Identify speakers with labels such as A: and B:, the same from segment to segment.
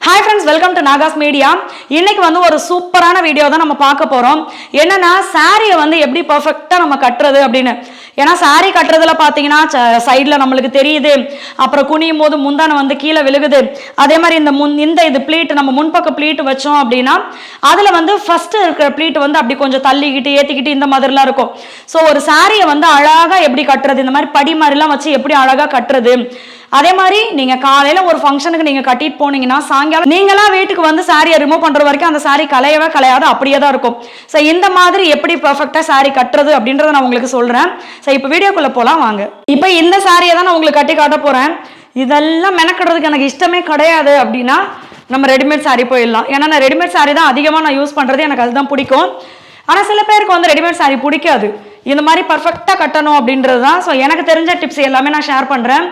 A: Hi friends welcome to Nagas media இன்னைக்கு வந்து ஒரு சூப்பரான வீடியோ தான் நம்ம பார்க்க போகிறோம் என்னன்னா சாரியை வந்து எப்படி பர்ஃபெக்டாக நம்ம கட்டுறது அப்படின்னு. ஏன்னா சாரி கட்டுறதுல பார்த்தீங்கன்னா சைடில் நம்மளுக்கு தெரியுது. அப்புறம் குனியும் போது முந்தானை வந்து கீழே விழுகுது. அதே மாதிரி இந்த முன் இந்த இது ப்ளீட் நம்ம முன்பக்க ப்ளீட் வச்சோம் அப்படின்னா அதில் வந்து ஃபஸ்ட்டு இருக்கிற ப்ளீட் வந்து அப்படி கொஞ்சம் தள்ளிக்கிட்டு ஏற்றிக்கிட்டு இந்த மாதிரிலாம் இருக்கும். ஸோ ஒரு சாரியை வந்து அழகாக எப்படி கட்டுறது? இந்த மாதிரி படி மாதிரிலாம் வச்சு எப்படி அழகாக கட்டுறது? அதே மாதிரி நீங்க காலையில ஒரு ஃபங்க்ஷனுக்கு நீங்க கட்டிட்டு போனீங்கன்னா சாயங்காலம் நீங்களா வீட்டுக்கு வந்து சாரியை ரிமூவ் பண்ற வரைக்கும் அந்த சாரி கலையவே கலையாது அப்படியே தான் இருக்கும். ஸோ இந்த மாதிரி எப்படி பர்ஃபெக்டா சாரி கட்டுறது அப்படின்றத நான் உங்களுக்கு சொல்றேன். ஸோ இப்போ வீடியோக்குள்ள போலாம் வாங்க. இப்போ இந்த சாரியை தான் நான் உங்களுக்கு கட்டி காட்ட போறேன். இதெல்லாம் மெனக்கடுறதுக்கு எனக்கு இஷ்டமே கிடையாது அப்படின்னா நம்ம ரெடிமேட் சாரி போயிடலாம். ஏன்னா நான் ரெடிமேட் சாரி தான் அதிகமாக நான் யூஸ் பண்ணுறது எனக்கு அதுதான் பிடிக்கும். ஆனால் சில பேருக்கு வந்து ரெடிமேட் சாரி பிடிக்காது. இந்த மாதிரி பர்ஃபெக்டாக கட்டணும் அப்படின்றது தான். ஸோ எனக்கு தெரிஞ்ச டிப்ஸ் எல்லாமே நான் ஷேர் பண்ணுறேன்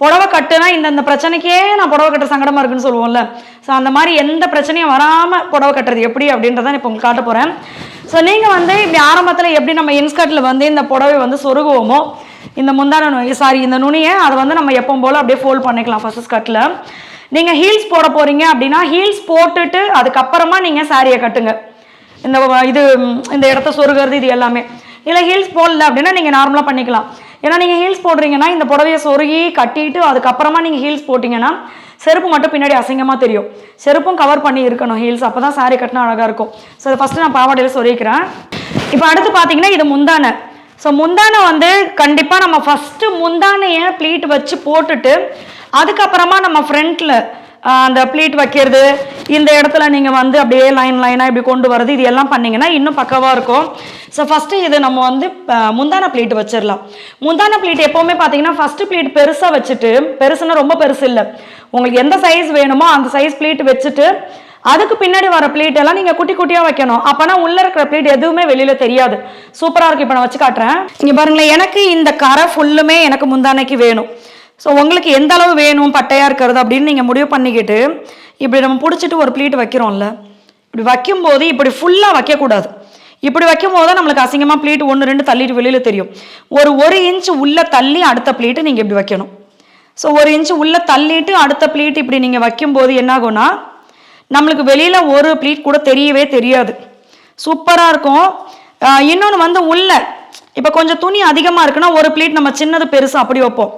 A: புடவை கட்டுனா இந்த இந்த பிரச்சனைக்கே நான் புடவை கட்டுற சங்கடமா இருக்குன்னு சொல்லுவோம்ல. ஸோ அந்த மாதிரி எந்த பிரச்சனையும் வராமல் புடவை கட்டுறது எப்படி அப்படின்றத இப்போ உங்களுக்கு காட்ட போகிறேன் ஸோ நீங்கள் வந்து இப்படி ஆரம்பத்தில் எப்படி நம்ம இன்ஸ்கர்ட்டில் வந்து இந்த புடவை வந்து சொருகுவோமோ இந்த முந்தான சாரி இந்த நுனியை அதை வந்து நம்ம எப்பவும் போல் அப்படியே ஃபோல்ட் பண்ணிக்கலாம் ஃபர்ஸ்ட் ஸ்கர்ட்டில் நீங்கள் ஹீல்ஸ் போட போகிறீங்க அப்படின்னா ஹீல்ஸ் போட்டுட்டு அதுக்கப்புறமா நீங்கள் சாரியை கட்டுங்க. இந்த இது இந்த இடத்த சொருகிறது இது எல்லாமே. இல்லை ஹீல்ஸ் போடல அப்படின்னா நீங்கள் நார்மலாக பண்ணிக்கலாம். ஏன்னா நீங்கள் ஹீல்ஸ் போடுறீங்கன்னா இந்த புடவைய சொருகி கட்டிட்டு அதுக்கப்புறமா நீங்கள் ஹீல்ஸ் போட்டிங்கன்னா செருப்பு மட்டும் பின்னாடி அசிங்கமாக தெரியும். செருப்பும் கவர் பண்ணி இருக்கணும் ஹீல்ஸ் அப்போ தான் சாரி கட்டினா அழகாக இருக்கும். ஸோ அதை ஃபஸ்ட்டு நான் பாவாடையில் சொருகிக்கிறேன். இப்போ அடுத்து பார்த்தீங்கன்னா இது முந்தானை. ஸோ முந்தானை வந்து கண்டிப்பாக நம்ம ஃபஸ்ட்டு முந்தானையை ப்ளீட் வச்சு போட்டுட்டு அதுக்கப்புறமா நம்ம ஃப்ரண்ட்டில் அந்த ப்ளீட் வைக்கிறது இந்த இடத்துல நீங்கள் வந்து அப்படியே லைன் லைனாக இப்படி கொண்டு வரது இது எல்லாம் பண்ணிங்கன்னா இன்னும் பக்கவாக இருக்கும். ஸோ ஃபஸ்ட்டு இது நம்ம வந்து முந்தான ப்ளீட் வச்சிடலாம். முந்தான ப்ளீட் எப்போவுமே பார்த்தீங்கன்னா ஃபஸ்ட்டு ப்ளீட் பெருசாக வச்சுட்டு பெருசுன்னா ரொம்ப பெருசு இல்லை. உங்களுக்கு எந்த சைஸ் வேணுமோ அந்த சைஸ் ப்ளீட் வச்சுட்டு அதுக்கு பின்னாடி வர ப்ளீட் எல்லாம் நீங்கள் குட்டி குட்டியாக வைக்கணும். அப்போனா உள்ளே இருக்கிற ப்ளீட் எதுவுமே வெளியில் தெரியாது. சூப்பராக இருக்கும் இப்போ நான் வச்சு காட்டுறேன். இங்கே பாருங்களேன் எனக்கு இந்த கரை ஃபுல்லுமே எனக்கு முந்தானைக்கு வேணும். ஸோ உங்களுக்கு எந்த அளவு வேணும் பட்டையாக இருக்கிறது அப்படின்னு நீங்கள் முடிவு பண்ணிக்கிட்டு இப்படி நம்ம பிடிச்சிட்டு ஒரு ப்ளீட் வைக்கிறோம்ல இப்படி வைக்கும்போது இப்படி ஃபுல்லாக வைக்கக்கூடாது. இப்படி வைக்கும் போது தான் நம்மளுக்கு அசிங்கமாக ப்ளீட் ஒன்று ரெண்டு தள்ளிட்டு வெளியில் தெரியும். ஒரு ஒரு இன்ச் உள்ளே தள்ளி அடுத்த ப்ளீட்டு நீங்கள் இப்படி வைக்கணும். ஸோ ஒரு இன்ச் உள்ளே தள்ளிட்டு அடுத்த ப்ளீட் இப்படி நீங்கள் வைக்கும்போது என்னாகும்னா நம்மளுக்கு வெளியில் ஒரு ப்ளீட் கூட தெரியவே தெரியாது. சூப்பராக இருக்கும். இன்னொன்று வந்து உள்ள இப்போ கொஞ்சம் துணி அதிகமாக இருக்குன்னா ஒரு பிளேட் நம்ம சின்னது பெருசு அப்படி வைப்போம்.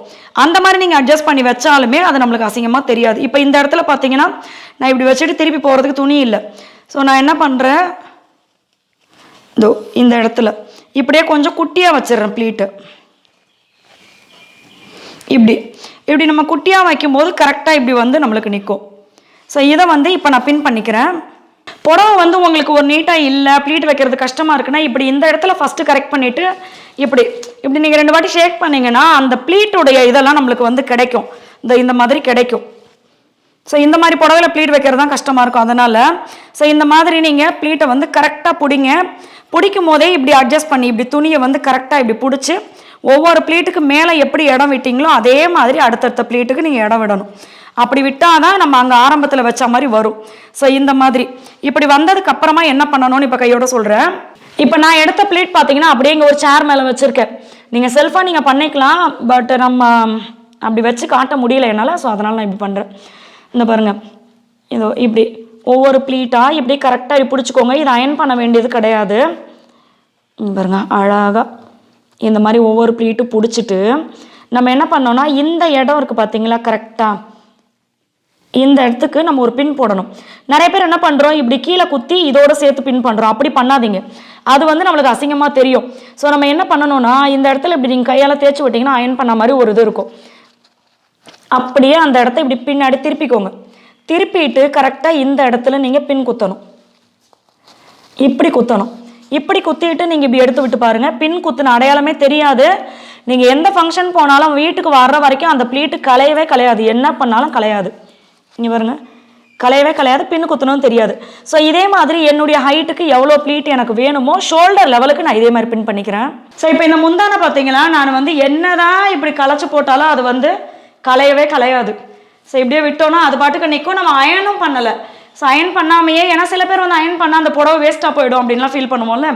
A: அந்த மாதிரி நீங்கள் அட்ஜஸ்ட் பண்ணி வச்சாலுமே அது நம்மளுக்கு அசிங்கமாக தெரியாது. இப்போ இந்த இடத்துல பார்த்தீங்கன்னா நான் இப்படி வச்சுட்டு திருப்பி போகிறதுக்கு துணி இல்லை. ஸோ நான் என்ன பண்ணுறேன் இதோ இந்த இடத்துல. இப்படியே கொஞ்சம் குட்டியாக வச்சிடுறேன் ப்ளீட்டு இப்படி. இப்படி நம்ம குட்டியாக வைக்கும்போது கரெக்டாக இப்படி வந்து நம்மளுக்கு நிற்கும் ஸோ இதை வந்து இப்போ நான் பின் பண்ணிக்கிறேன். புடவை வந்து உங்களுக்கு ஒரு நீட்டாக இல்லை ப்ளீட் வைக்கிறது கஷ்டமாக இருக்குன்னா இப்படி இந்த இடத்துல ஃபஸ்ட்டு கரெக்ட் பண்ணிவிட்டு இப்படி இப்படி நீங்கள் ரெண்டு வாட்டி ஷேக் பண்ணிங்கன்னா அந்த ப்ளீட்டுடைய இதெல்லாம் நம்மளுக்கு வந்து கிடைக்கும். இந்த இந்த மாதிரி கிடைக்கும். ஸோ இந்த மாதிரி புடவையில் ப்ளீட் வைக்கிறது தான் கஷ்டமாக இருக்கும். அதனால் ஸோ இந்த மாதிரி நீங்கள் ப்ளீட்டை வந்து கரெக்டாக பிடிங்க. பிடிக்கும் போதே இப்படி அட்ஜஸ்ட் பண்ணி இப்படி துணியை வந்து கரெக்டாக இப்படி பிடிச்சி ஒவ்வொரு ப்ளீட்டுக்கு மேலே எப்படி இடம் விட்டிங்களோ அதே மாதிரி அடுத்தடுத்த ப்ளீட்டுக்கு நீங்கள் இடம் விடணும். அப்படி விட்டால் தான் நம்ம அங்கே ஆரம்பத்தில் வச்ச மாதிரி வரும். ஸோ இந்த மாதிரி. இப்படி வந்ததுக்கு அப்புறமா என்ன பண்ணணும்னு இப்போ கையோட சொல்கிறேன் இப்போ நான் எடுத்த பிளேட் பார்த்தீங்கன்னா அப்படியே இங்கே ஒரு சேர் மேலே வச்சுருக்கேன். நீங்கள் செல்ஃபாக நீங்கள் பண்ணிக்கலாம் பட் நம்ம அப்படி வச்சு காட்ட முடியல என்னால் ஸோ அதனால் நான் இப்படி பண்ணுறேன் இந்த பாருங்கள் இதோ இப்படி. ஒவ்வொரு ப்ளீட்டாக இப்படி கரெக்டாக பிடிச்சிக்கோங்க. இது அயன் பண்ண வேண்டியது கிடையாது. பாருங்க அழகாக இந்த மாதிரி ஒவ்வொரு ப்ளீட்டும் பிடிச்சிட்டு நம்ம என்ன பண்ணோம்னா இந்த இடம் இருக்குது பார்த்தீங்களா கரெக்டாக இந்த இடத்துக்கு நம்ம ஒரு பின் போடணும். நிறைய பேர் என்ன பண்ணுறோம் இப்படி கீழே குத்தி இதோட சேர்த்து பின் பண்ணுறோம் அப்படி பண்ணாதீங்க. அது வந்து நம்மளுக்கு அசிங்கமாக தெரியும். ஸோ நம்ம என்ன பண்ணணும்னா இந்த இடத்துல இப்படி நீங்கள் கையால் தேய்ச்சி விட்டிங்கன்னா அயன் பண்ண மாதிரி ஒரு இது இருக்கும். அப்படியே அந்த இடத்த இப்படி பின்னாடி திருப்பிக்கோங்க. திருப்பிட்டு கரெக்டாக இந்த இடத்துல நீங்கள் பின் குத்தணும். இப்படி குத்தணும். இப்படி குத்திட்டு நீங்கள் இப்படி எடுத்து விட்டு பாருங்கள் பின் குத்துன அடையாளமே தெரியாது. நீங்கள் எந்த ஃபங்க்ஷன் போனாலும் வீட்டுக்கு வர்ற வரைக்கும் அந்த ப்ளீட்டு கலையவே கலையாது. என்ன பண்ணாலும் கலையாது. இங்கே பாருங்கள் கலையவே கலையாது பின்னு குத்தணும் தெரியாது. ஸோ இதே மாதிரி என்னுடைய ஹைட்டுக்கு எவ்வளோ ப்ளீட் எனக்கு வேணுமோ ஷோல்டர் லெவலுக்கு நான் இதே மாதிரி பின் பண்ணிக்கிறேன். ஸோ இப்போ இந்த முந்தானை பார்த்தீங்களா நான் வந்து என்னதான் இப்படி களைச்சி போட்டாலும் அது வந்து கலையவே கலையாது ஸோ இப்படியே விட்டோன்னா அது பாட்டுக்கு நிற்கும் நம்ம அயனும் பண்ணலை. ஸோ அயன் பண்ணாமையே ஏன்னா சில பேர் வந்து அயன் பண்ணால் அந்த புடவை வேஸ்ட்டாக போயிடும் அப்படின்லாம் ஃபீல் பண்ணுவோம்ல.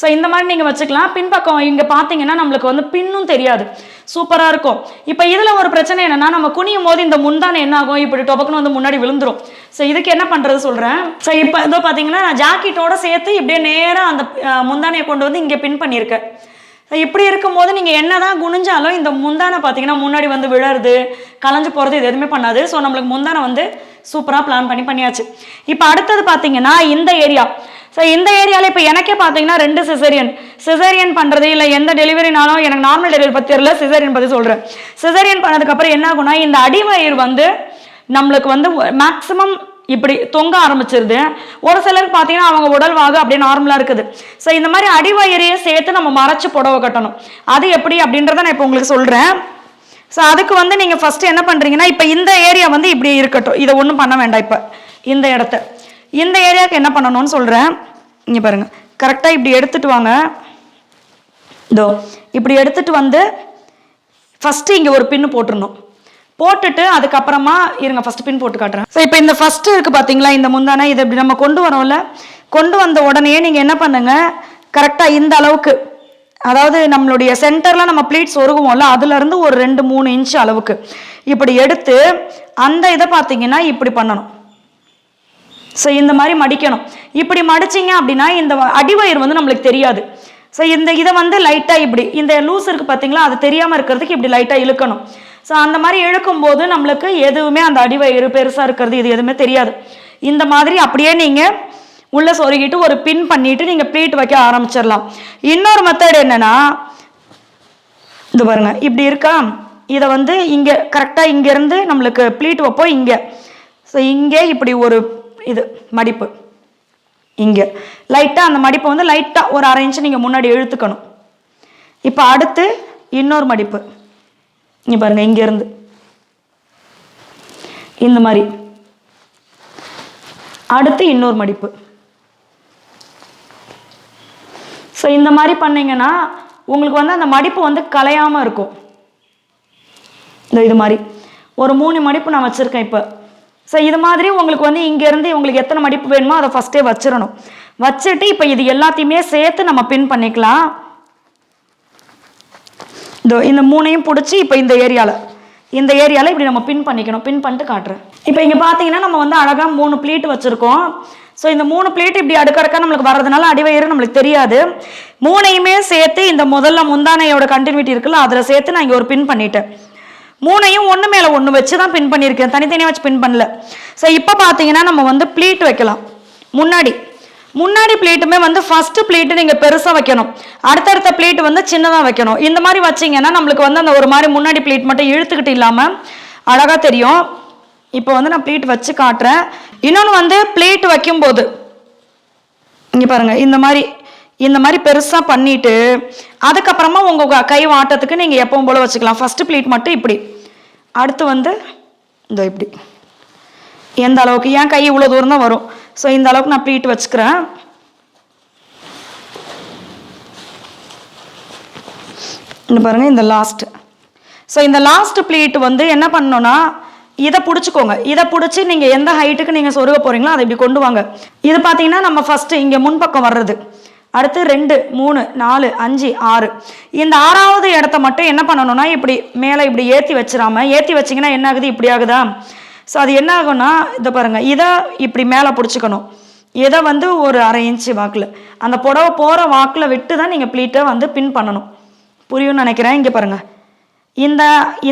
A: ஸோ இந்த மாதிரி நீங்கள் வச்சுக்கலாம். பின்பக்கம் இங்கே பார்த்தீங்கன்னா நம்மளுக்கு வந்து பின்னும் தெரியாது. சூப்பராக இருக்கும். இப்போ இதில் ஒரு பிரச்சனை என்னென்னா நம்ம குனியும் போது இந்த முந்தானை என்ன ஆகும்? இப்படி டொபக்குன்னு வந்து முன்னாடி விழுந்துரும். ஸோ இதுக்கு என்ன பண்ணுறது சொல்கிறேன் ஸோ இப்போ இதோ பார்த்தீங்கன்னா நான் ஜாக்கெட்டோட சேர்த்து இப்படியே நேராக அந்த முந்தானையை கொண்டு வந்து இங்கே பின் பண்ணியிருக்கேன். இப்படி இருக்கும்போது நீங்கள் என்னதான் குனிஞ்சாலும் இந்த முந்தானை பார்த்தீங்கன்னா முன்னாடி வந்து விழருது கலைஞ்சு போகிறது இது எதுவுமே பண்ணாது. ஸோ நம்மளுக்கு முந்தானை வந்து சூப்பராக பிளான் பண்ணி பண்ணியாச்சு. இப்போ அடுத்தது பார்த்தீங்கன்னா இந்த ஏரியா ஸோ இந்த ஏரியாவில் இப்போ எனக்கே பார்த்தீங்கன்னா ரெண்டு சிசேரியன் சிசேரியன் பண்ணுறது இல்லை எந்த டெலிவரினாலும் எனக்கு நார்மல் டெலிவரி பற்றி தெரியல சிசேரியன் பற்றி சொல்கிறேன் சிசரியன் பண்ணதுக்கப்புறம் என்ன ஆகுனா இந்த அடிவயிறு வந்து நம்மளுக்கு வந்து மேக்ஸிமம் இப்படி தொங்க ஆரம்பிச்சிருது. ஒரு சிலருக்கு பார்த்தீங்கன்னா அவங்க உடல்வாக அப்படியே நார்மலாக இருக்குது. ஸோ இந்த மாதிரி அடிவயிறையே சேர்த்து நம்ம மறைச்சு புடவை கட்டணும். அது எப்படி அப்படின்றத நான் இப்போ உங்களுக்கு சொல்கிறேன் ஸோ அதுக்கு வந்து நீங்கள் ஃபஸ்ட்டு என்ன பண்ணுறீங்கன்னா இப்போ இந்த ஏரியா வந்து இப்படி இருக்கட்டும். இதை ஒன்றும் பண்ண வேண்டாம் இப்போ. இந்த இடத்த. இந்த ஏரியாவுக்கு என்ன பண்ணணும்னு சொல்கிறேன் இங்கே பாருங்கள் கரெக்டாக இப்படி எடுத்துகிட்டு வாங்க. இதோ இப்படி எடுத்துகிட்டு வந்து ஃபஸ்ட்டு இங்கே ஒரு பின்னு போட்டுருணும் போட்டுட்டு அதுக்கப்புறமா இருங்க ஃபர்ஸ்ட் பின் போட்டு காட்டுறேன். ஸோ இப்போ இந்த ஃபர்ஸ்ட் இருக்கு பார்த்தீங்களா இந்த முந்தானை இதை இப்படி நம்ம கொண்டு வரோம்ல. கொண்டு வந்த உடனே நீங்கள் என்ன பண்ணுங்க? கரெக்டாக இந்த அளவுக்கு அதாவது நம்மளுடைய சென்டரில் நம்ம ப்ளீட்ஸ் சொருகுவோம்ல அதுலேருந்து ஒரு ரெண்டு மூணு இன்ச் அளவுக்கு. இப்படி எடுத்து அந்த இதை பார்த்தீங்கன்னா இப்படி பண்ணணும். ஸோ இந்த மாதிரி மடிக்கணும். இப்படி மடிச்சிங்க அப்படின்னா இந்த வ- அடிவயிறு வந்து நம்மளுக்கு தெரியாது. ஸோ இந்த இதை வந்து லைட்டாக இப்படி இந்த லூஸ் இருக்கு பார்த்தீங்களா அது தெரியாமல் இருக்கிறதுக்கு இப்படி லைட்டாக இழுக்கணும். ஸோ அந்த மாதிரி இழுக்கும்போது நம்மளுக்கு எதுவுமே அந்த அடிவயிறு பெருசாக இருக்கிறது இது எதுவுமே தெரியாது. இந்த மாதிரி அப்படியே நீங்கள் உள்ளே சொருகிட்டு ஒரு பின் பண்ணிட்டு நீங்கள் ப்ளீட் வைக்க ஆரம்பிச்சிடலாம். இன்னொரு மெத்தட் என்னன்னா இது பாருங்க இப்படி இருக்கா? இதை வந்து இங்கே கரெக்டாக இங்கேருந்து நம்மளுக்கு ப்ளீட் வைப்போம் இங்கே. ஸோ இங்கே இப்படி ஒரு இது மடிப்பு. இங்கே. லைட்டாக அந்த மடிப்பை வந்து லைட்டாக ஒரு அரை இன்ச்சு நீங்கள் முன்னாடி இழுத்துக்கணும். இப்போ அடுத்து இன்னொரு மடிப்பு. இங்கே பாருங்க இங்கேருந்து இந்த மாதிரி. அடுத்து இன்னொரு மடிப்பு. ஸோ இந்த மாதிரி பண்ணிங்கன்னா உங்களுக்கு வந்து அந்த மடிப்பு வந்து கலையாமல் இருக்கும். இந்த இது மாதிரி. ஒரு மூணு மடிப்பு நான் வச்சுருக்கேன் இப்போ. ஸோ இது மாதிரி உங்களுக்கு வந்து இங்கேருந்து உங்களுக்கு எத்தனை மடிப்பு வேணுமோ அதை ஃபஸ்ட்டே வச்சிடணும் வச்சுட்டு இப்போ இது எல்லாத்தையுமே சேர்த்து நம்ம பின் பண்ணிக்கலாம். இந்த இந்த மூணையும் பிடிச்சி இப்போ இந்த ஏரியாவில் இந்த ஏரியாவில் இப்படி நம்ம பின் பண்ணிக்கணும் பின் பண்ணிட்டு காட்டுறேன். இப்போ இங்கே பார்த்தீங்கன்னா நம்ம வந்து அழகாக மூணு ப்ளீட் வச்சுருக்கோம். ஸோ இந்த மூணு பிளேட் இப்படி அடுக்கடுக்காக நம்மளுக்கு வர்றதுனால அடிவயிறு நம்மளுக்கு தெரியாது. மூணையுமே சேர்த்து இந்த முதல்ல முந்தானையோட கண்டினியூட்டி இருக்குல்ல அதில் சேர்த்து நான் இங்கே ஒரு பின் பண்ணிட்டேன். மூணையும் ஒன்று மேலே ஒன்று வச்சு தான் பின் பண்ணியிருக்கேன். தனித்தனியாக வச்சு பின் பண்ணல. ஸோ இப்போ பார்த்தீங்கன்னா நம்ம வந்து ப்ளீட் வைக்கலாம். முன்னாடி முன்னாடி பிளேட்டுமே வந்து ஃபர்ஸ்ட் பிளேட்டு நீங்கள் பெருசாக வைக்கணும். அடுத்தடுத்த பிளேட் வந்து சின்னதாக வைக்கணும். இந்த மாதிரி வச்சிங்கன்னா நம்மளுக்கு வந்து அந்த ஒரு மாதிரி முன்னாடி பிளேட் மட்டும் இழுத்துக்கிட்டு இல்லாமல் அழகாக தெரியும். இப்போ வந்து நான் பிளேட் வச்சு காட்டுறேன். இன்னொன்று வந்து பிளேட் வைக்கும்போது இங்கே பாருங்கள் இந்த மாதிரி இந்த மாதிரி பெருசாக பண்ணிட்டு அதுக்கப்புறமா உங்கள் கை வாட்டத்துக்கு நீங்கள் எப்பவும் போல் வச்சுக்கலாம். ஃபஸ்ட்டு பிளேட் மட்டும் இப்படி. அடுத்து வந்து இந்த இப்படி. எந்த அளவுக்கு? ஏன் கை இவ்வளோ தூரம் தான் வரும். ஸோ இந்த அளவுக்கு நான் ப்ளீட் வச்சுக்கிறேன். இந்த பாருங்க இந்த லாஸ்ட் ஸோ இந்த லாஸ்ட் ப்ளீட் வந்து என்ன பண்ணணும்னா இதை பிடிச்சிக்கோங்க. இதை பிடிச்சி நீங்கள் எந்த ஹைட்டுக்கு நீங்கள் சொருக போகிறீங்களோ அதை இப்படி கொண்டு வாங்க. இது பார்த்தீங்கன்னா நம்ம ஃபஸ்ட்டு இங்கே முன்பக்கம் வர்றது. அடுத்து ரெண்டு மூணு நாலு அஞ்சு ஆறு. இந்த ஆறாவது இடத்த மட்டும் என்ன பண்ணணும்னா இப்படி மேலே இப்படி ஏற்றி வச்சிடாம ஏற்றி வச்சிங்கன்னா என்ன ஆகுது? இப்படி ஆகுதா? ஸோ அது என்ன ஆகும்னா இதை பாருங்கள் இதை இப்படி மேலே பிடிச்சிக்கணும். இதை வந்து ஒரு அரை இன்ச்சு வாக்கில். அந்த புடவை போகிற வாக்கில் விட்டு தான் நீங்கள் ப்ளீட்டை வந்து பின் பண்ணணும். புரியும்னு நினைக்கிறேன் இங்கே பாருங்கள் இந்த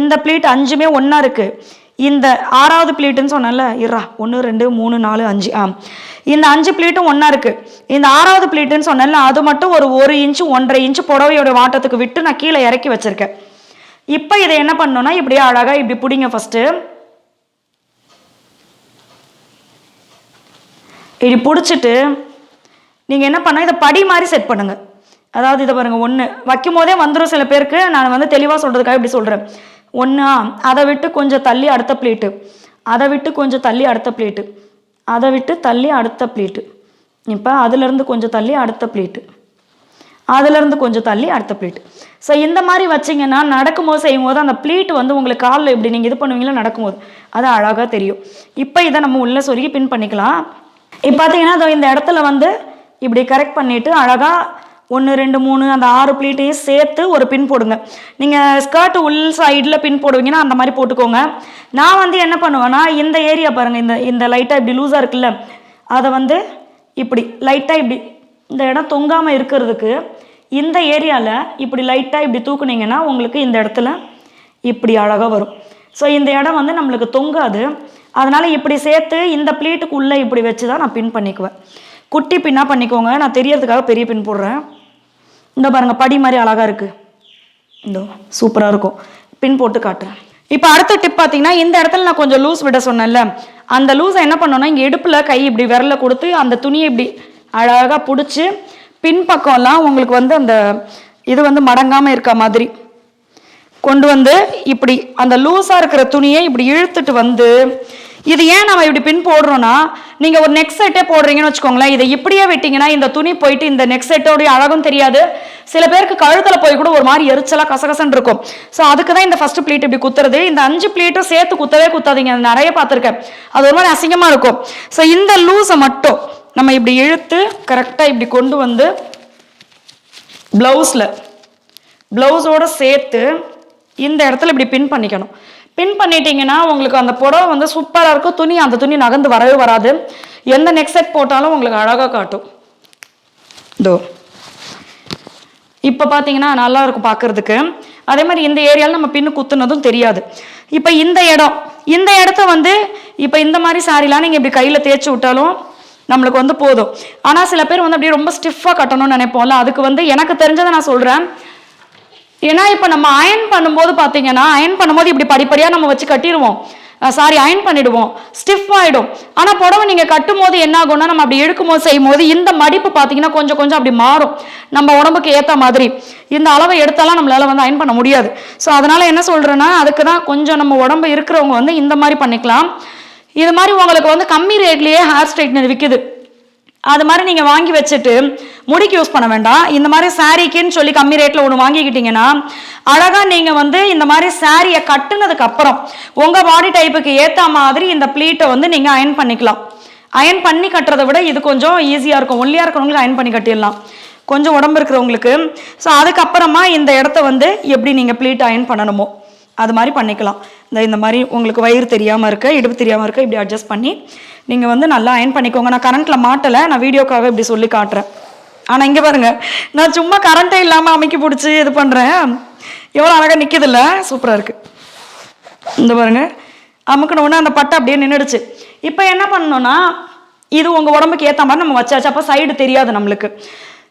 A: இந்த ப்ளீட் அஞ்சுமே ஒன்றா இருக்குது இந்த ஆறாவது ப்ளீட்டுன்னு சொன்னேன்ல இரா ஒன்று ரெண்டு மூணு நாலு அஞ்சு ஆ இந்த அஞ்சு ப்ளீட்டும் ஒன்றா இருக்குது இந்த ஆறாவது ப்ளீட்டுன்னு சொன்னேன்ல அது மட்டும் ஒரு ஒரு இன்ச்சு ஒன்றரை இன்ச்சு புடவையோட வாட்டத்துக்கு விட்டு நான் கீழே இறக்கி வச்சுருக்கேன். இப்போ இதை என்ன பண்ணணும்னா இப்படியே அழகாக இப்படி பிடிங்க ஃபஸ்ட்டு இப்படி பிடிச்சிட்டு நீங்கள் என்ன பண்ண இதை படி மாதிரி செட் பண்ணுங்க. அதாவது இதை பாருங்கள் ஒன்று வைக்கும் போதே வந்துடும் சில பேருக்கு. நான் வந்து தெளிவாக சொல்கிறதுக்காக இப்படி சொல்கிறேன் ஒன்றா அதை விட்டு கொஞ்சம் தள்ளி அடுத்த பிளேட்டு அதை விட்டு கொஞ்சம் தள்ளி அடுத்த பிளேட்டு அதை விட்டு தள்ளி அடுத்த பிளேட்டு இப்போ அதுலேருந்து கொஞ்சம் தள்ளி அடுத்த பிளேட்டு அதுலேருந்து கொஞ்சம் தள்ளி அடுத்த பிளேட் ஸோ இந்த மாதிரி வச்சிங்கன்னா நடக்கும்போது செய்யும்போது அந்த ப்ளீட் வந்து உங்களுக்கு காலில் இப்படி நீங்கள் இது பண்ணுவீங்களா? நடக்கும்போது. அது அழகாக தெரியும். இப்போ இதை நம்ம உள்ளே சொருகி பின் பண்ணிக்கலாம். இப்போ பார்த்தீங்கன்னா இந்த இடத்துல வந்து இப்படி கரெக்ட் பண்ணிவிட்டு அழகாக ஒன்று ரெண்டு மூணு அந்த ஆறு ப்ளீட்டையும் சேர்த்து ஒரு பின் போடுங்க. நீங்கள் ஸ்கர்ட் உள் சைடில் பின் போடுவீங்கன்னா அந்த மாதிரி போட்டுக்கோங்க. நான் வந்து என்ன பண்ணுவேன்னா இந்த ஏரியா பாருங்கள் இந்த இந்த லைட்டாக இப்படி லூஸாக இருக்குல்ல அதை வந்து இப்படி லைட்டாக இப்படி இந்த இடம் தொங்காமல் இருக்கிறதுக்கு இந்த ஏரியாவில் இப்படி லைட்டாக இப்படி தூக்குனீங்கன்னா உங்களுக்கு இந்த இடத்துல இப்படி அழகாக வரும். ஸோ இந்த இடம் வந்து நம்மளுக்கு தொங்காது. அதனால் இப்படி சேர்த்து இந்த ப்ளீட்டுக்கு உள்ளே இப்படி வச்சு தான் நான் பின் பண்ணிக்குவேன். குட்டி பின்னாக பண்ணிக்கோங்க. நான் தெரியறதுக்காக பெரிய பின் போடுறேன். இந்த பாருங்கள் படி மாதிரி அழகாக இருக்குது இந்த சூப்பராக இருக்கும். பின் போட்டு காட்டுறேன். இப்போ அடுத்த டிப் பார்த்தீங்கன்னா இந்த இடத்துல நான் கொஞ்சம் லூஸ் விட சொன்னேன்ல. அந்த லூஸை என்ன பண்ணோன்னா இங்கே இடுப்பில் கை இப்படி விரல கொடுத்து அந்த துணியை இப்படி அழகாக பிடிச்சி பின்பக்கம்லாம் உங்களுக்கு வந்து அந்த இது வந்து மடங்காமல் இருக்க மாதிரி. கொண்டு வந்து இப்படி அந்த லூஸாக இருக்கிற துணியை இப்படி இழுத்துட்டு வந்து இது ஏன் நம்ம இப்படி பின் போடுறோம்னா நீங்கள் ஒரு நெக் செட்டே போடுறீங்கன்னு வச்சுக்கோங்களேன் இதை இப்படியே விட்டீங்கன்னா இந்த துணி போயிட்டு இந்த நெக் செட்டோடைய அழகும் தெரியாது. சில பேருக்கு கழுத்தில் போய் கூட ஒரு மாதிரி எரிச்சலாக கசகசன் இருக்கும். ஸோ அதுக்கு தான் இந்த ஃபர்ஸ்ட் ப்ளீட் இப்படி குத்துறது. இந்த அஞ்சு ப்ளீட்டும் சேர்த்து குத்தவே குத்தாதீங்க. நிறைய பார்த்துருக்கேன். அது ஒரு மாதிரி அசிங்கமாக இருக்கும். ஸோ இந்த லூஸை மட்டும் நம்ம இப்படி இழுத்து கரெக்டாக இப்படி கொண்டு வந்து ப்ளவுஸில் ப்ளவுஸோட சேர்த்து இந்த இடத்துல இப்படி பின் பண்ணிக்கணும். பின் பண்ணிட்டீங்கன்னா உங்களுக்கு அந்த புடவை வந்து சூப்பராக இருக்கும். துணி அந்த துணி நகர்ந்து வரவே வராது. எந்த நெக் செட் போட்டாலும் உங்களுக்கு அழகாக காட்டும். இதோ. இப்போ பார்த்தீங்கன்னா நல்லா இருக்கும் பார்க்கறதுக்கு அதே மாதிரி இந்த ஏரியாவில் நம்ம பின்னு குத்துனதும் தெரியாது. இப்போ இந்த இடம் இந்த இடத்த வந்து இப்போ இந்த மாதிரி சாரிலாம் நீங்கள் இப்படி கையில் தேய்ச்சி விட்டாலும் நம்மளுக்கு வந்து போதும். ஆனால் சில பேர் வந்து அப்படியே ரொம்ப ஸ்டிஃபாக கட்டணும்னு நினைப்போம்ல. அதுக்கு வந்து எனக்கு தெரிஞ்சதை நான் சொல்கிறேன் ஏன்னா இப்போ நம்ம அயன் பண்ணும்போது பார்த்தீங்கன்னா அயன் பண்ணும்போது இப்படி படிப்படியாக நம்ம வச்சு கட்டிடுவோம். சாரி அயன் பண்ணிடுவோம். ஸ்டிஃப் ஆகிடும் ஆனால் புடவை நீங்கள் கட்டும் போது என்ன ஆகும்னா நம்ம அப்படி இழுக்கும்போது செய்யும் போது இந்த மடிப்பு பார்த்தீங்கன்னா கொஞ்சம் கொஞ்சம் அப்படி மாறும். நம்ம உடம்புக்கு ஏற்ற மாதிரி. இந்த அளவை எடுத்தாலாம் நம்மளால வந்து அயன் பண்ண முடியாது. ஸோ அதனால என்ன சொல்கிறேன்னா அதுக்கு தான் கொஞ்சம் நம்ம உடம்பு இருக்கிறவங்க வந்து இந்த மாதிரி பண்ணிக்கலாம். இது மாதிரி உங்களுக்கு வந்து கம்மி ரேட்லேயே ஹேர் ஸ்ட்ரைட்னர் விற்குது அது மாதிரி நீங்கள் வாங்கி வச்சுட்டு முடிக்கு யூஸ் பண்ண வேண்டாம். இந்த மாதிரி சாரீக்குன்னு சொல்லி கம்மி ரேட்டில் ஒன்று வாங்கிக்கிட்டீங்கன்னா அழகாக நீங்கள் வந்து இந்த மாதிரி சாரியை கட்டுனதுக்கு அப்புறம் உங்கள் பாடி டைப்புக்கு ஏற்ற மாதிரி இந்த ப்ளீட்டை வந்து நீங்கள் அயன் பண்ணிக்கலாம். அயன் பண்ணி கட்டுறதை விட இது கொஞ்சம் ஈஸியாக இருக்கும். ஒல்லியாக இருக்கிறவங்களுக்கு அயன் பண்ணி கட்டிடலாம். கொஞ்சம் உடம்பு இருக்கிறவங்களுக்கு. ஸோ அதுக்கப்புறமா இந்த இடத்த வந்து எப்படி நீங்கள் ப்ளீட் அயன் பண்ணணுமோ. அது மாதிரி பண்ணிக்கலாம். இந்த இந்த மாதிரி உங்களுக்கு வயிறு தெரியாமல் இருக்க இடுப்பு தெரியாமல் இருக்க இப்படி அட்ஜஸ்ட் பண்ணி நீங்கள் வந்து நல்லா அயன் பண்ணிக்கோங்க. நான் கரண்ட்டில் மாட்டலை நான் வீடியோக்காக இப்படி சொல்லி காட்டுறேன். ஆனால் இங்கே பாருங்கள் நான் சும்மா கரண்ட்டே இல்லாமல் அமைக்கி பிடிச்சி இது பண்ணுறேன் எவ்வளோ அழகாக நிற்கிதில்ல சூப்பராக இருக்குது இந்த பாருங்க அமுக்கின அந்த பட்டை அப்படியே நின்றுடுச்சு இப்போ என்ன பண்ணணும்னா இது உங்கள் உடம்புக்கு ஏற்ற மாதிரி நம்ம வச்சாச்சு. அப்போ சைடு தெரியாது நம்மளுக்கு.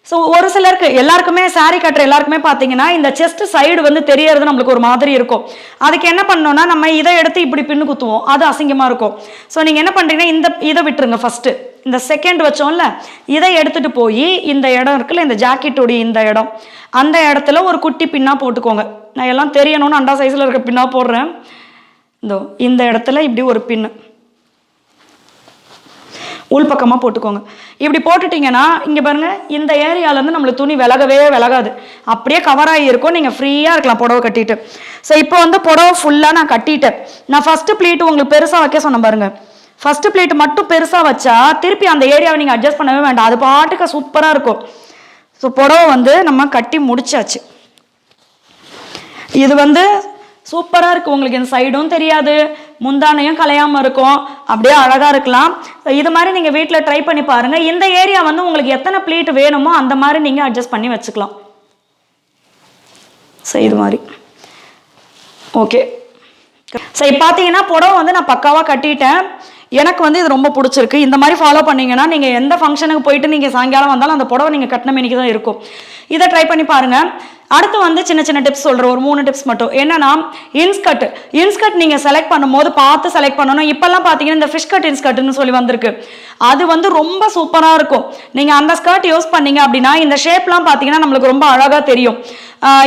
A: ஸோ ஒரு சிலருக்கு எல்லாருக்குமே சாரி கட்டுற எல்லாருக்குமே பார்த்தீங்கன்னா இந்த செஸ்ட் சைடு வந்து தெரியறது நம்மளுக்கு ஒரு மாதிரி இருக்கும். அதுக்கு என்ன பண்ணோம்னா நம்ம இதை எடுத்து இப்படி பின்னு குத்துவோம். அது அசிங்கமாக இருக்கும். ஸோ நீங்கள் என்ன பண்ணுறீங்கன்னா இந்த இதை விட்டுருங்க ஃபஸ்ட்டு இந்த செகண்ட் வச்சோம்ல இதை எடுத்துட்டு போய் இந்த இடம் இருக்குல்ல இந்த ஜாக்கெட்டுடைய இந்த இடம். அந்த இடத்துல ஒரு குட்டி பின்னா போட்டுக்கோங்க. நான் எல்லாம் தெரியணும்னு அண்டா சைஸில் இருக்க பின்னா போடுறேன். இதோ இந்த இடத்துல இப்படி ஒரு பின்னு. உள்பக்கமாக போட்டுக்கோங்க. இப்படி போட்டுட்டீங்கன்னா இங்கே பாருங்கள் இந்த ஏரியாவிலேருந்து நம்மளுக்கு துணி விலகவே விலகாது. அப்படியே கவர் ஆகியிருக்கும் நீங்கள் ஃப்ரீயாக இருக்கலாம் புடவை கட்டிட்டு. ஸோ இப்போ வந்து புடவை ஃபுல்லாக நான் கட்டிட்டேன். நான் ஃபஸ்ட்டு ப்ளீட்டு உங்களுக்கு பெருசாக வைக்க சொன்னேன் பாருங்கள் ஃபஸ்ட்டு பிளேட் மட்டும் பெருசாக வச்சா திருப்பி அந்த ஏரியாவை நீங்கள் அட்ஜஸ்ட் பண்ணவே வேண்டாம். அது பாட்டுக்கு சூப்பராக இருக்கும். ஸோ புடவை வந்து நம்ம கட்டி முடிச்சாச்சு. இது வந்து சூப்பராக இருக்குது உங்களுக்கு இந்த சைடும் தெரியாது. முந்தானையும் கலையாமல் இருக்கும். அப்படியே அழகாக இருக்கலாம். இது மாதிரி நீங்கள் வீட்டில் ட்ரை பண்ணி பாருங்கள் இந்த ஏரியா வந்து உங்களுக்கு எத்தனை பிளேட் வேணுமோ அந்த மாதிரி நீங்கள் அட்ஜஸ்ட் பண்ணி வச்சுக்கலாம். ஸோ இது மாதிரி. ஓகே சரி பார்த்தீங்கன்னா புடவை வந்து நான் பக்காவாக கட்டிட்டேன். எனக்கு வந்து இது ரொம்ப பிடிச்சிருக்கு. இந்த மாதிரி ஃபாலோ பண்ணிங்கன்னா நீங்கள் எந்த ஃபங்க்ஷனுக்கு போயிட்டு நீங்கள் சாயங்காலம் வந்தாலும் அந்த புடவை நீங்கள் கட்டின மேனிக்கு தான் இருக்கும். இதை ட்ரை பண்ணி பாருங்கள் அடுத்து வந்து சின்ன சின்ன டிப்ஸ் சொல்கிறேன் ஒரு மூணு டிப்ஸ் மட்டும். என்னன்னா இன்ஸ்கட் இன்ஸ்கட் நீங்கள் செலக்ட் பண்ணும்போது பார்த்து செலக்ட் பண்ணணும். இப்போல்லாம் பார்த்தீங்கன்னா இந்த ஃபிஷ் கட் இன்ஸ்கட்னு சொல்லி வந்திருக்கு. அது வந்து ரொம்ப சூப்பராக இருக்கும். நீங்கள் அந்த ஸ்கர்ட் யூஸ் பண்ணீங்க அப்படின்னா இந்த ஷேப்லாம் பார்த்தீங்கன்னா நம்மளுக்கு ரொம்ப அழகாக தெரியும்.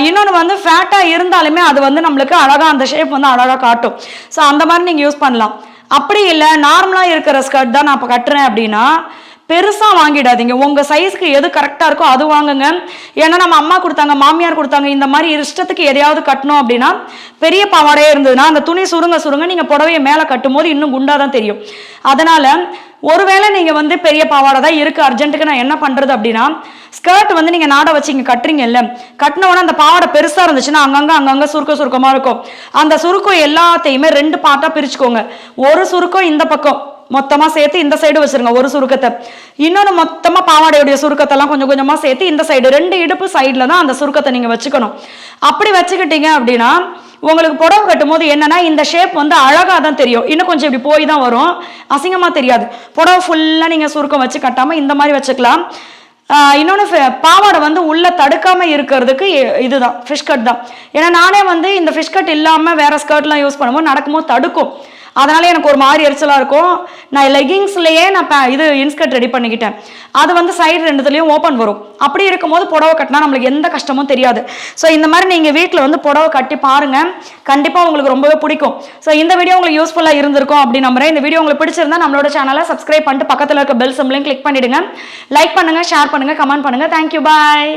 A: இன்னொன்று வந்து ஃபேட்டாக இருந்தாலுமே அது வந்து நம்மளுக்கு அழகாக அந்த ஷேப் வந்து அழகாக காட்டும். ஸோ அந்த மாதிரி நீங்கள் யூஸ் பண்ணலாம். அப்படி இல்லை நார்மலாக இருக்கிற ஸ்கர்ட் தான் நான் இப்போ கட்டுறேன் அப்படின்னா பெருசாக வாங்கிடாதீங்க. உங்கள் சைஸ்க்கு எது கரெக்டாக இருக்கோ அது வாங்குங்க. ஏன்னா நம்ம அம்மா கொடுத்தாங்க மாமியார் கொடுத்தாங்க இந்த மாதிரி இஷ்டத்துக்கு எதையாவது கட்டணும் அப்படின்னா பெரிய பாவாடையே இருந்ததுன்னா அந்த துணி சுருங்க சுருங்க நீங்கள் புடவையை மேலே கட்டும் போது இன்னும் குண்டாக தான் தெரியும். அதனால் ஒருவேளை நீங்கள் வந்து பெரிய பாவாடை தான் இருக்குது அர்ஜென்ட்டுக்கு நான் என்ன பண்ணுறது அப்படின்னா ஸ்கர்ட் வந்து நீங்கள் நாடை வச்சு இங்கே கட்டுறீங்க இல்லை உடனே அந்த பாவாடை பெருசாக இருந்துச்சுன்னா அங்கங்கே அங்கங்கே சுருக்க சுருக்கமாக இருக்கும். அந்த சுருக்கம் எல்லாத்தையுமே ரெண்டு பார்ட்டாக பிரிச்சுக்கோங்க. ஒரு சுருக்கம் இந்த பக்கம். மொத்தமாக சேர்த்து இந்த சைடு வச்சிருங்க ஒரு சுருக்கத்தை. இன்னொன்று மொத்தமாக பாவாடையுடைய சுருக்கத்தெல்லாம் கொஞ்சம் கொஞ்சமாக சேர்த்து இந்த சைடு ரெண்டு இடுப்பு சைடில் தான் அந்த சுருக்கத்தை நீங்கள் வச்சுக்கணும். அப்படி வச்சுக்கிட்டீங்க அப்படின்னா உங்களுக்கு புடவை கட்டும் போது என்னன்னா இந்த ஷேப் வந்து அழகாக தான் தெரியும். இன்னும் கொஞ்சம் இப்படி போய் தான் வரும். அசிங்கமாக தெரியாது. புடவை ஃபுல்லாக நீங்கள் சுருக்கம் வச்சு கட்டாமல் இந்த மாதிரி வச்சுக்கலாம். இன்னொன்று பாவாடை வந்து உள்ளே தடுக்காம இருக்கிறதுக்கு இதுதான் ஃபிஷ் கட் தான். ஏன்னா நானே வந்து இந்த ஃபிஷ் கட் இல்லாமல் வேற ஸ்கர்ட்லாம் யூஸ் பண்ணும்போது நடக்கும்போது தடுக்கும். அதனால் எனக்கு ஒரு மாதிரி எரிச்சலாக இருக்கும். நான் லெகிங்ஸ்லேயே நான் இது இன்ஸ்கர்ட் ரெடி பண்ணிக்கிட்டேன். அது வந்து சைடு ரெண்டுத்துலேயும் ஓப்பன் வரும். அப்படி இருக்கும்போது புடவை கட்டினா நம்மளுக்கு எந்த கஷ்டமும் தெரியாது. ஸோ இந்த மாதிரி நீங்கள் வீட்டில் வந்து புடவை கட்டி பாருங்கள் கண்டிப்பாக உங்களுக்கு ரொம்பவே பிடிக்கும். ஸோ இந்த வீடியோ உங்களுக்கு யூஸ்ஃபுல்லாக இருந்திருக்கும் அப்படின்னு நம்புறேன். இந்த வீடியோ உங்களுக்கு பிடிச்சிருந்தா நம்மளோட சேனலை சப்ஸ்கிரைப் பண்ணிட்டு பக்கத்தில் இருக்க பெல் சிம்லையும் கிளிக் பண்ணிவிடுங்க லைக் பண்ணுங்கள் ஷேர் பண்ணுங்கள் கமெண்ட் பண்ணுங்கள் தேங்க்யூ பாய்